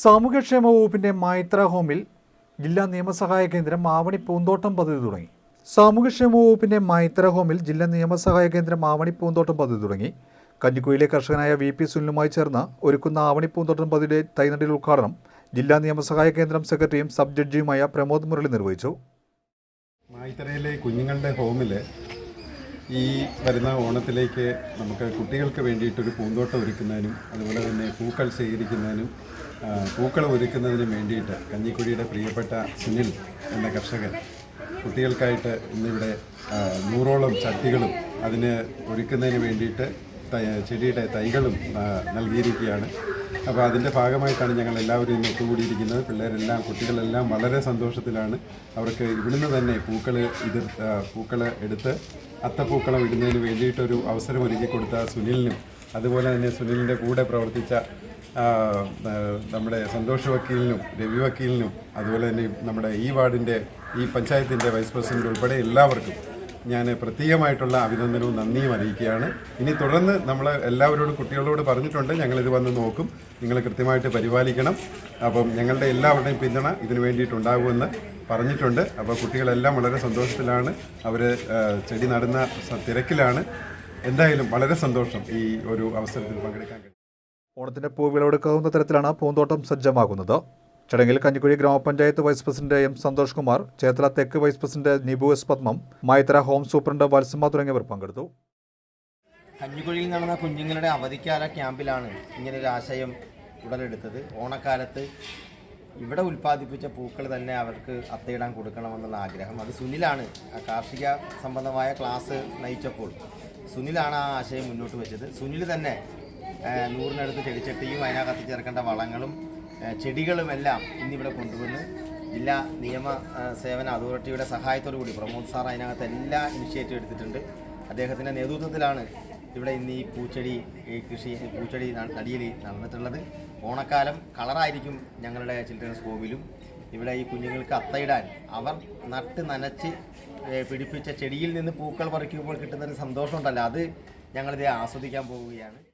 സാമൂഹ്യക്ഷേമ വകുപ്പിന്റെ മൈത്ര ഹോമിൽ ജില്ലാ നിയമസഹായ കേന്ദ്രം ആവണി പൂന്തോട്ടം പദ്ധതി തുടങ്ങി. സാമൂഹ്യക്ഷേമ വകുപ്പിന്റെ മൈത്ര ഹോമിൽ ജില്ലാ നിയമസഹായ കേന്ദ്രം ആവണി പൂന്തോട്ടം പദ്ധതി തുടങ്ങി. കഞ്ഞിക്കുയിലെ കർഷകനായ വി പി സുനിലുമായി ചേർന്ന് ഒരുക്കുന്ന ആവണി പൂന്തോട്ടം പദ്ധതിയുടെ തൈനടിൽ ഉദ്ഘാടനം ജില്ലാ നിയമസഹായ കേന്ദ്രം സെക്രട്ടറിയും സബ് ജഡ്ജിയുമായ പ്രമോദ് മുരളി നിർവഹിച്ചു. മൈത്രയിലെ കുഞ്ഞുങ്ങളുടെ ഹോമിൽ ഈ വരുന്ന ഓണത്തിലേക്ക് നമുക്ക് കുട്ടികൾക്ക് വേണ്ടിയിട്ടൊരു പൂന്തോട്ടം ഒരുക്കുന്നതിനും അതുപോലെ തന്നെ പൂക്കൾ ശേഖരിക്കുന്നതിനും പൂക്കൾ ഒരുക്കുന്നതിനും വേണ്ടിയിട്ട് കഞ്ഞിക്കുഴിയുടെ പ്രിയപ്പെട്ട സുനിൽ എന്ന കർഷകൻ കുട്ടികൾക്കായിട്ട് ഇന്നിവിടെ നൂറോളം ചട്ടികളും അതിന് ഒരുക്കുന്നതിന് വേണ്ടിയിട്ട് ചെടിയുടെ തൈകളും നൽകിയിരിക്കുകയാണ്. അപ്പോൾ അതിന്റെ ഭാഗമായിട്ടാണ് ഞങ്ങൾ എല്ലാവരും ഇന്ന് ഒത്തുകൂടിയിരിക്കുന്നത്. പിള്ളേരെല്ലാം കുട്ടികളെല്ലാം വളരെ സന്തോഷത്തിലാണ്. അവർക്ക് ഇവിടുന്ന് തന്നെ പൂക്കൾ ഇത് പൂക്കൾ എടുത്ത് അത്തപ്പൂക്കളം ഇടുന്നതിന് വേണ്ടിയിട്ടൊരു അവസരം ഒരുക്കി കൊടുത്ത സുനിലിനും അതുപോലെ തന്നെ സുനിലിന്റെ കൂടെ പ്രവർത്തിച്ച നമ്മുടെ സന്തോഷ് വക്കീലിനും രവി വക്കീലിനും അതുപോലെ തന്നെ നമ്മുടെ ഈ വാർഡിന്റെ ഈ പഞ്ചായത്തിന്റെ വൈസ് പ്രസിഡന്റ് ഉൾപ്പെടെ എല്ലാവർക്കും ഞാൻ പ്രത്യേകമായിട്ടുള്ള അഭിനന്ദനവും നന്ദിയും അറിയിക്കുകയാണ്. ഇനി തുടർന്ന് നമ്മൾ എല്ലാവരോടും കുട്ടികളോട് പറഞ്ഞിട്ടുണ്ട്. ഞങ്ങളിത് വന്ന് നോക്കും. നിങ്ങൾ കൃത്യമായിട്ട് പരിപാലിക്കണം. അപ്പം ഞങ്ങളുടെ എല്ലാവരുടെയും പിന്തുണ ഇതിനു വേണ്ടിയിട്ടുണ്ടാകുമെന്ന് പറഞ്ഞിട്ടുണ്ട്. അപ്പോൾ കുട്ടികളെല്ലാം വളരെ സന്തോഷത്തിലാണ്. അവർ ചെടി നടുന്ന തിരക്കിലാണ്. എന്തായാലും വളരെ സന്തോഷം ഈ ഒരു അവസരത്തിൽ പങ്കെടുക്കാൻ ഓണത്തിന്റെ പൂ വിളവെടുക്കാവുന്ന തരത്തിലാണ് പൂന്തോട്ടം സജ്ജമാകുന്നത്. ചടങ്ങിൽ കഞ്ഞിക്കുഴി ഗ്രാമപഞ്ചായത്ത് vice president M Santhosh Kumar Cherthala തെക്ക് vice president Nibu S Padmam Mayithara home superintendent Valsamma തുടങ്ങിയവർ പങ്കെടുത്തു. കഞ്ഞിക്കുഴിയിൽ നടന്ന കുഞ്ഞുങ്ങളുടെ അവധിക്കാല ക്യാമ്പിലാണ് ഇങ്ങനൊരു ആശയം ഉടലെടുത്തത്. ഓണക്കാലത്ത് ഇവിടെ ഉൽപ്പാദിപ്പിച്ച പൂക്കൾ തന്നെ അവർക്ക് അത്തയിടാൻ കൊടുക്കണമെന്നുള്ള ആഗ്രഹം. അത് സുനിലാണ് ആ കാർഷിക സംബന്ധമായ ക്ലാസ് നയിച്ചപ്പോൾ സുനിലാണ് ആ ആശയം മുന്നോട്ട് വെച്ചത്. സുനിൽ തന്നെ നൂറിനടുത്ത് ചെടിച്ചട്ടിയും അതിനകത്ത് ചേർക്കേണ്ട വളങ്ങളും ചെടികളുമെല്ലാം ഇന്നിവിടെ കൊണ്ടുവന്ന് ജില്ലാ നിയമ സേവന അതോറിറ്റിയുടെ സഹായത്തോടു കൂടി പ്രമോദ് സാർ അതിനകത്ത് എല്ലാ ഇനിഷ്യേറ്റീവ് എടുത്തിട്ടുണ്ട്. അദ്ദേഹത്തിന്റെ നേതൃത്വത്തിലാണ് ഇവിടെ ഇന്ന് ഈ പൂച്ചെടി കൃഷി പൂച്ചെടി നടിയിൽ നടന്നിട്ടുള്ളത്. ഓണക്കാലം കളറായിരിക്കും ഞങ്ങളുടെ ചിൽഡ്രൻസ് ഹോമിലും. ഇവിടെ ഈ കുഞ്ഞുങ്ങൾക്ക് അത്തയിടാൻ അവർ നട്ട് നനച്ച് പിടിപ്പിച്ച ചെടിയിൽ നിന്ന് പൂക്കൾ പറിക്കുമ്പോൾ കിട്ടുന്നൊരു സന്തോഷമുണ്ടല്ലോ. അത് ഞങ്ങളിത് ആസ്വദിക്കാൻ പോവുകയാണ്.